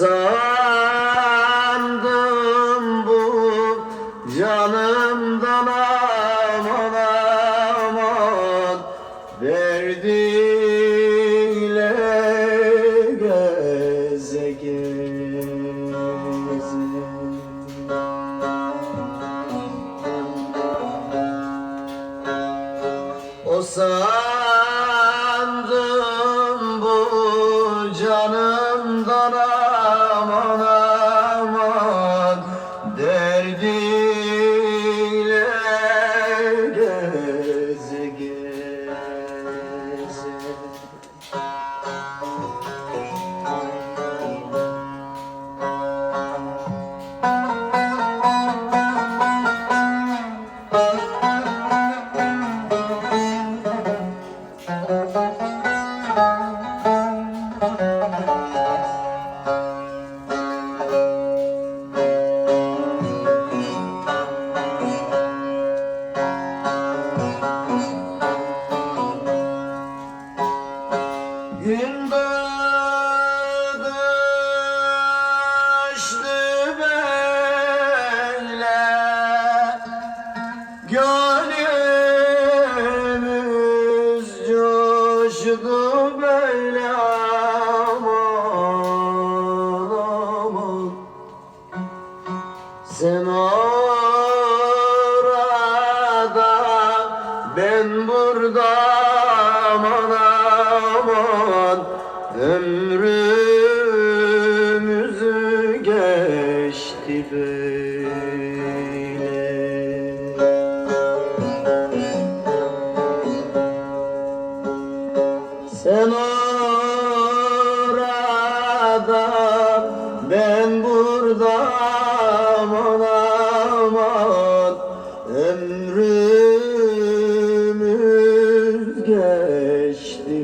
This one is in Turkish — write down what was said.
Sandım bu canımdan aman aman Derdiyle geze geze O sandım Gün Gönlümüz coştu böyle aman aman. Sen orada ben burada aman aman. Ömrümüzü geçti böyle orada ben burada aman aman Ömrümüz geçti